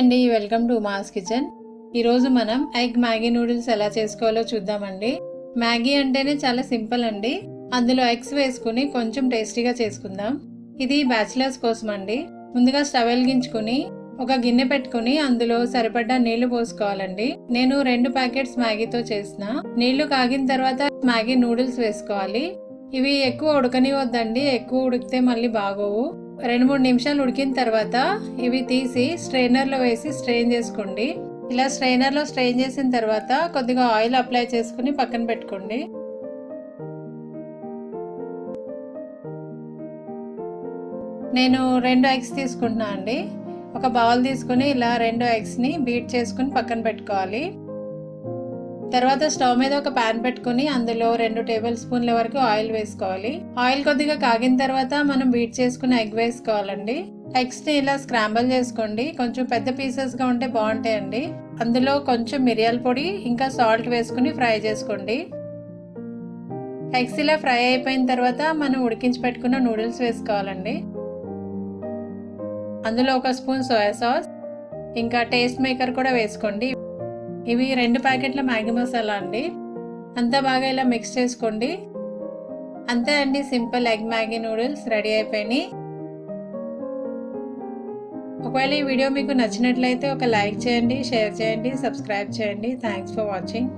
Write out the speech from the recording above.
అండి welcome to mass kitchen. ఈరోజు మనం ఎగ్ మ్యాగీ నూడిల్స్ ఎలా చేసుకోవాలో చూద్దామండి. మ్యాగీ అంటేనే చాలా సింపుల్ అండి. అందులో ఎగ్స్ వేసుకుని కొంచెం టేస్టీగా చేసుకుందాం. ఇది బ్యాచిలర్స్ కోసం అండి ముందుగా స్టవ్ వెలిగించుకుని ఒక గిన్నె పెట్టుకుని అందులో సరిపడ్డ నీళ్ళు పోసుకోవాలండి. నేను రెండు ప్యాకెట్స్ మ్యాగీతో చేసిన. నీళ్ళు కాగిన తర్వాత మ్యాగీ నూడిల్స్ వేసుకోవాలి. ఇవి ఎక్కువ ఉడకనివద్దండి ఎక్కువ ఉడికితే మళ్ళీ బాగోవు. రెండు మూడు నిమిషాలు ఉడికిన తర్వాత ఇవి తీసి స్ట్రైనర్లో వేసి స్ట్రెయిన్ చేసుకోండి. ఇలా స్ట్రైనర్లో స్ట్రెయిన్ చేసిన తర్వాత కొద్దిగా ఆయిల్ అప్లై చేసుకుని పక్కన పెట్టుకోండి. నేను రెండు ఎగ్స్ తీసుకుంటున్నా అండి. ఒక బౌల్ తీసుకుని ఇలా రెండు ఎగ్స్ని బీట్ చేసుకుని పక్కన పెట్టుకోవాలి. తర్వాత స్టవ్ మీద ఒక పాన్ పెట్టుకుని అందులో రెండు టేబుల్ స్పూన్ల వరకు ఆయిల్ వేసుకోవాలి. ఆయిల్ కొద్దిగా కాగిన తర్వాత మనం బీట్ చేసుకున్న ఎగ్ వేసుకోవాలండి. ఎగ్స్ని ఇలా స్క్రాంబల్ చేసుకోండి. కొంచెం పెద్ద పీసెస్గా ఉంటే బాగుంటాయండి. అందులో కొంచెం మిరియాల పొడి ఇంకా సాల్ట్ వేసుకుని ఫ్రై చేసుకోండి. ఎగ్స్ ఇలా ఫ్రై అయిపోయిన తర్వాత మనం ఉడికించి పెట్టుకున్న నూడిల్స్ వేసుకోవాలండి. అందులో ఒక స్పూన్ సోయా సాస్ ఇంకా టేస్ట్ మేకర్ కూడా వేసుకోండి. ఇవి రెండు ప్యాకెట్ల మ్యాగీ మసాలా అండి. అంతా బాగా ఇలా మిక్స్ చేసుకోండి. అంతే అండి simple egg Maggi noodles ready అయిపోయినాయి. ఒకవేళ ఈ వీడియో మీకు నచ్చినట్లయితే ఒక లైక్ చేయండి షేర్ చేయండి సబ్స్క్రైబ్ చేయండి. Thanks for watching